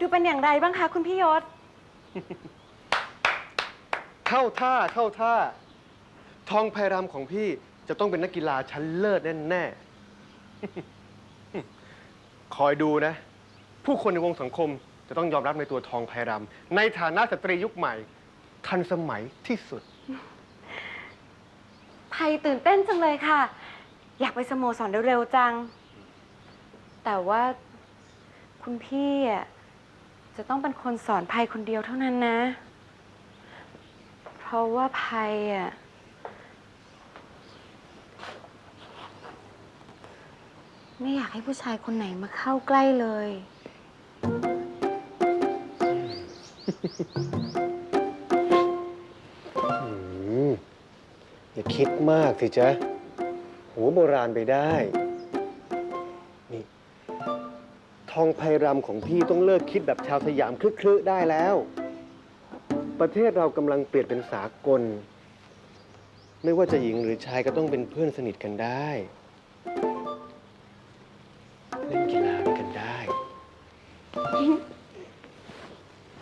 ดูเป็นอย่างไรบ้างคะ คุณพี่ยศ เข้าท่าเข้าท่า ทองไพรำของพี่จะต้องเป็นนักกีฬาชั้นเลิศแน่ๆ คอยดูนะ ผู้คนในวงสังคมจะต้องยอมรับในตัวทองไพรำในฐานะสตรียุคใหม่ ทันสมัยที่สุด ไพตื่นเต้นจังเลยค่ะ อยากไปสโมสรเร็วๆจัง แต่ว่าคุณพี่อะ จะต้องเป็นคนสอนไพคนเดียวเท่านั้นนะ เพราะว่าไพอะไม่อยากให้ผู้ชายคนไหนมาเข้าใกล้เลย อย่าคิดมากสิจ๊ะ หัวโบราณไปได้ องไพรำของพี่ต้องเลิกคิดแบบชาวสยามคลึ้ๆได้แล้ว ประเทศเรากำลังเปลี่ยนเป็นสากล ไม่ว่าจะหญิงหรือชายก็ต้องเป็นเพื่อนสนิทกันได้ เล่นกีฬากันได้